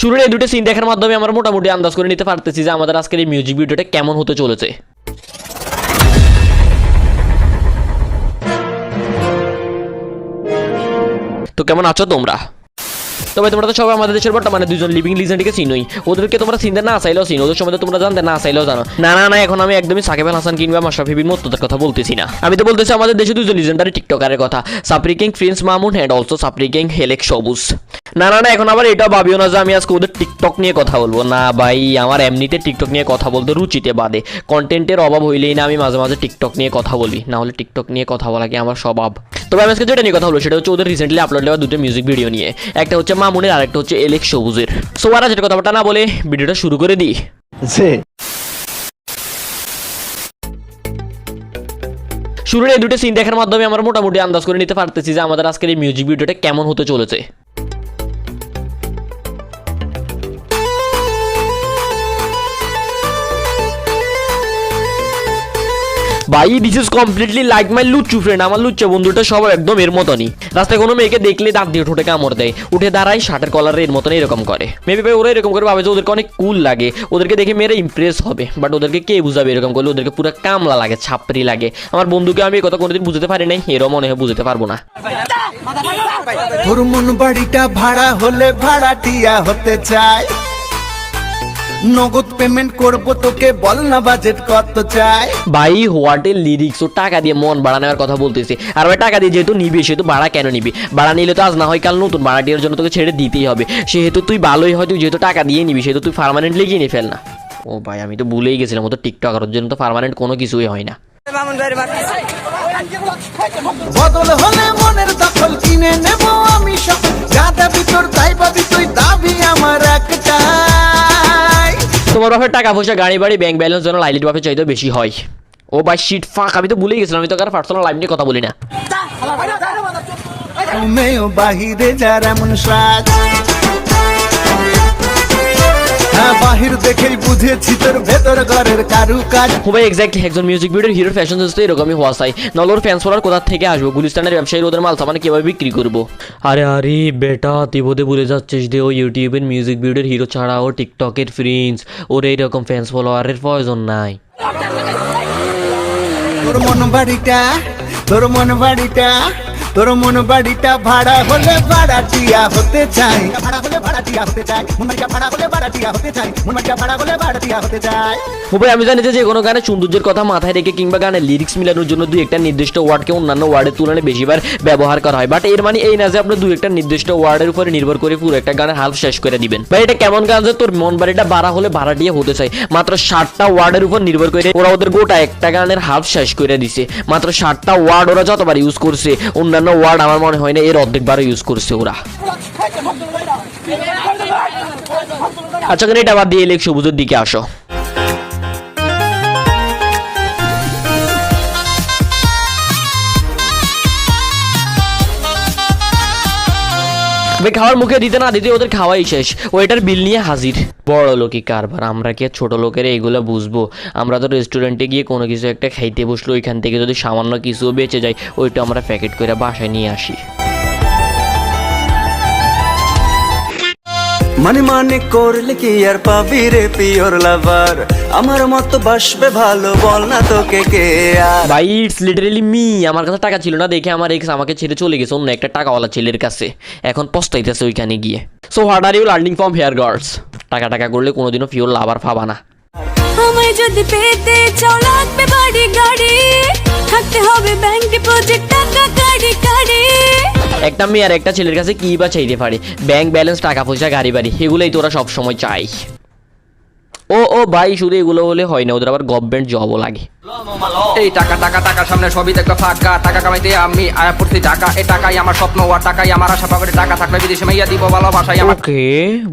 শুরুর এই দুটো সিন দেখার মাধ্যমে আমরা মোটামুটি আন্দাজ করে নিতে পারতেছি যে আমাদের আজকের এই মিউজিক ভিডিওটা কেমন হতে চলেছে। তো কেমন আছো তোমরা? তবে তোমরা তো সবাই আমাদের দেশের বর্তমানে দুজন লিভিং লিজেন্ডকে চিনোই। ওদেরকে তোমরা চিনতে না চাইলেও চিনো, ওদের সম্বন্ধে তোমরা জানতে না চাইলেও জানো। না না না, এখন আমি একদমই সাকিব আল হাসান কিংবা মাশরাফি বিন মোত্তদের কথা বলতেছি না। আমি তো বলতেছি আমাদের দেশে দুজন লিজেন্ডারি টিকটকারের কথা। সাপ্রি king prince Mamun and also সাপ্রি king হেলেক সবুজ না না না, এখন আবার এটাও ভাবিও না যে আমি আজকে ওদের টিকটক নিয়ে কথা বলব। না, ভাই, আমার এমনিতে টিকটক নিয়ে কথা বলতে রুচিতে বাদে। কন্টেন্টের অভাব হইলেই না আমি মাঝে মাঝে টিকটক নিয়ে কথা বলি। না হলে টিকটক নিয়ে কথা বলা কি আমার স্বভাব? তবে আমি আজকে যেটা নিয়ে কথা বলব, সেটা হচ্ছে ওদের রিসেন্টলি আপলোড দেওয়া দুটো মিউজিক ভিডিও নিয়ে। একটা হচ্ছে মামুনের আরেকটা হচ্ছে এলেক সবুজের। সো আর যেটা কথাবার্তা না বলে ভিডিওটা শুরু করে দিই. শুরুর এই দুটো সিন দেখার মাধ্যমে আমরা মোটামুটি আন্দাজ করে নিতে পারতেছি যে আমাদের আজকের এই মিউজিক ভিডিওটা কেমন হতে চলেছে। ভাই this is completely like my লুচ্চু friend আমার লুচ্চা বন্ধুটা সব একদম এর মতনই। রাস্তায় কোনো মেয়েকে দেখলে দাঁত দিয়ে ঠোঁটে কামড় দেয়। উঠে দাঁড়ায় শার্টের কলারের এর মতন এরকম করে। মেবি ভাই, ওরা এরকম করে ভাবে যে ওদেরকে অনেক কুল লাগে। ওদেরকে দেখে মেয়েরা ইমপ্রেস হবে। বাট ওদেরকে কে বুঝাবে এরকম করলে? ওদেরকে পুরো কামলা লাগে ছাপরি লাগে। আমার বন্ধুকে আমি কথা কোনোদিন বুঝতে পারি নাই, এরও মনে হয় বুঝতে পারব না। তোর মন বাড়িটা ভাড়া হলে ভাড়াটিয়া হতে চায়। নগদ পেমেন্ট করব তোকে বল না বাজেট কত চাই? ভাই হোয়াটের লিরিক্স ও টাকা দিয়ে মন ভাড়া নেওয়ার কথা বলতেছি। আর ভাই টাকা দিয়ে যেহেতু নিবি সেহেতু ভাড়া কেন নিবি? ভাড়া নিলে তো আজ না হয় কাল নতুন ভাড়াটিয়ার জন্য তোকে ছেড়ে দিতেই হবে। সেহেতু তুই ভালোই হয় তুই যেহেতু টাকা দিয়ে নিবি সেহেতু তুই পার্মানেন্টলি কিনে ফেল না। ও ভাই আমি তো ভুলেই গেছিলাম ও তো টিকটক করার জন্য তো পার্মানেন্ট কোনো কিছুই হয় না। বদল হলে মনের দখল কিনে নেব আমি সব। যা দাবি তোর তাই পাবি তুই দাবি আমার একটাই তোমার বাপের টাকা পয়সা, গাড়ি, বাড়ি ব্যাংক ব্যালেন্স যেন লাইলির বাপের চাইতে বেশি হয়। ও ভাই শিট ফাঁক আমি তো ভুলেই গেছিলাম, আমি তো কারও পার্সোনাল লাইফ নিয়ে কথা বলি না। হ্যাঁ বাহির দেখেই বুঝেছি তোর ভেতর ঘরের কারু কাজ খুবই এক্স্যাক্টলি একজন মিউজিক ভিডিওর হিরোর ফ্যাশন সেন্স তো এরকমই হওয়া চাই। নাহলে ওর ফ্যান্স ফলোয়ার কোথা থেকে আসব? গুলিস্তানের ব্যবসায়ী ওদের মাল সামান কীভাবে বিক্রি করব? আরে আরে বেটা তুই বোধে ভুলে যাচ্ছিস যে ও ইউটিউবের মিউজিক ভিডিওর হিরো ছাড়া ও টিকটকের ফ্রেন্ডস ওর এইরকম ফ্যান্স ফলোয়ারের প্রয়োজন নাই। তোর মন বাড়িটা তোর মন বাড়িটা। তোর মন বাড়িটা ভাড়া হলে ভাড়াটিয়া হতে চাই। ভাড়া হলে ভাড়াটিয়া হতে চাই। মন বাড়িটা ভাড়া হলে ভাড়াটিয়া হতে চাই। মন বাড়িটা ভাড়া হলে ভাড়াটিয়া হতে চাই। খুবই আমি জানি যে কোনো গানে সৌন্দর্যের কথা মাথায় রেখে কিংবা গানের লিরিক্স মিলানোর জন্য দুই একটা নির্দিষ্ট ওয়ার্ডকে অন্যান্য ওয়ার্ডের তুলনায় বেশিবার ব্যবহার করা হয়। বাট এর মানে এই না যে আপনি দুই একটা নির্দিষ্ট ওয়ার্ডের উপরে নির্ভর করে পুরো একটা গানের হালফ শেষ করে দিবেন। ভাই এটা কেমন গান যে তোর মন বাড়িটা বাড়া হলে ভাড়াটিয়া হতে চাই মাত্র ষাটটা ওয়ার্ডের উপর নির্ভর করে ওরা ওদের গোটা একটা গানের হালফ শেষ করে দিছে। মাত্র ষাটটা ওয়ার্ড ওরা যতবার ইউজ করছে অন্যান্য ওয়ার্ড আমার মনে হয় না, এর অর্ধেকবার ইউজ করছে ওরা। আচ্ছা এটা বাদ দিয়ে লেখ সবুজের দিকে আসো। ভাই খাওয়ার মুখে দিতে না দিতে ওদের খাওয়াই শেষ। ওইটার বিল নিয়ে হাজির। বড় লোকই কারবার। আমরা কি আর ছোট লোকের এইগুলো বুঝব? আমরা তো রেস্টুরেন্টে গিয়ে কোনো কিছু একটা খাইতে বসল ওইখান থেকে যদি সামান্য কিছু বেঁচে যায়, ওইটা আমরা প্যাকেট করে বাসায় নিয়ে আসি। মানে মানে করলে কি আর পাবি রে পিওর লাভার? আমার মতো বাসবে ভালো বল না তোকে কে আর? ভাই ইটস লিটারেলি মি আমার কাছে টাকা ছিল না দেখে আমার এক্স আমাকে ছেড়ে চলে গেছে অন্য একটা টাকাওয়ালা ছেলের কাছে। এখন পস্তাইতেছে ওইখানে গিয়ে। So what are you learning from here guards টাকা টাকা করলে কোনোদিনও পিওর লাভার পাবা না। আমায় যদি পেতে চাও লাগবে একটা মেয়ে আর একটা ছেলের কাছে কি বা চাইতে পারে? ব্যাংক ব্যালেন্স টাকা পয়সা গাড়ি বাড়ি এগুলোই তোরা সবসময় চাই। ও ও, ভাই, শুধু এগুলো হলে হয় না, ওদের আবার গভর্নমেন্ট জবও লাগে। এই টাকা টাকা টাকা সামনে সবই দেখবে ফাঁকা। টাকা কামাইতে আমি আয়া পড়ছি টাকা এই টাকাই আমার স্বপ্ন আর টাকাই আমার আশা পাবে। টাকা থাকলে বিদেশে মাইয়া দিব ভালোবাসাই আমার ওকে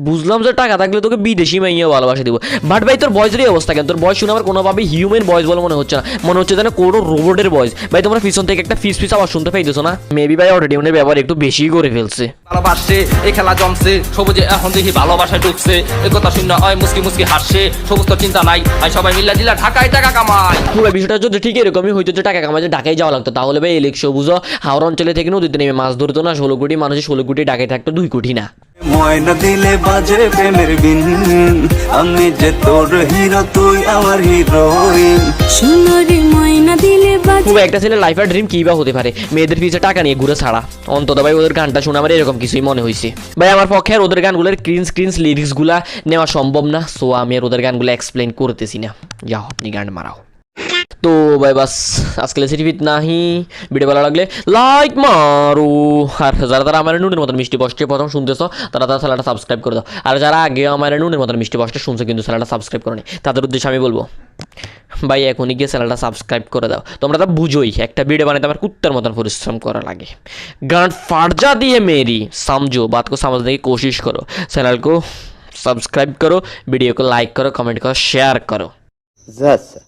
বুঝলাম যে টাকা থাকলে তোকে বিদেশি মাইয়া ভালোবাসা দিব। বাট ভাই তোর বয়সেরই অবস্থা কেন? তোর বয়স শুনে আমার কোনোভাবে হিউম্যান বয়স বলে মনে হচ্ছে না। মনে হচ্ছে যেন কোনো রোবটের বয়স ভাই তোমরা পিছন থেকে একটা ফিস ফিস আবার শুনতে পাইতেছো না? মেবি ভাই অলরেডি মনে ব্যবহার একটু বেশি করে ফেলছে। ভালোবাসছে এই খেলা জমছে। সবুজে এখন দেখি ভালোবাসায় ঢুকছে এই কথা শূন্য হয় মুসকি মুসকি হাসছে। সবুজ তো চিন্তা নাই। আর সবাই মিল্লা দিলা ঢাকায় টাকা কামায় পুরো বিষয়টা যদি ঠিক এরকমই হইতো যে টাকা কামাতে ঢাকায় যাওয়া লাগতো তাহলে ভাই এলেক সবুজ হাওড় অঞ্চলে থেকে নদীতে নেমে মাছ ধরতো না ষোলো কোটি মানুষের ষোলো কোটি ঢাকায় থাকতো দুই কোটি না। ময়না দিলে বাজে প্রেমের বিন আমি যে তোর হিরো তুই আমার হিরোইন। সোনারি ময়না দিলে বাজে খুব একটা ছেলে লাইফের ড্রিম কি বা হতে পারে? মেয়েদের পিছে টাকা নিয়ে ঘুরে ছাড়া। অন্তত ভাই ওদের গানটা শুনে আমার এরকম কিছুই মনে হয়েছে ভাই আমার পক্ষে আর ওদের গানগুলোর ক্রিন্স ক্রিন্স লিরিক্সগুলা নেওয়া সম্ভব না সো আমি আর ওদের গানগুলো এক্সপ্লেন করতেছি না। যাও আপনি গান মারাও। তো ভাই বাস আজকে সিরিফিত নাহি ভিডিও ভালো লাগলে লাইক মারো আর যারা তারা আমার নুনের মতন মিষ্টি বসছে প্রথম শুনতেছো তারা তারা চ্যানেলটা সাবস্ক্রাইব করে দাও আর যারা আগে আমার নুনের মতন মিষ্টি বসছে শুনছে কিন্তু চ্যানেলটা সাবস্ক্রাইব করো তাদের উদ্দেশ্যে আমি বলবো ভাই এখনই গিয়ে চ্যানেলটা সাবস্ক্রাইব করে দাও তোমরা তো বুঝোই একটা ভিডিও বানাতে আমার কুত্তার মতন পরিশ্রম করা লাগে গান ফার্জা দিয়ে मेरी समझो बात को समझने की कोशिश करो चैनल को सब्सक्राइब करो वीडियो को लाइक करो कमेंट करो शेयर करो Zasa.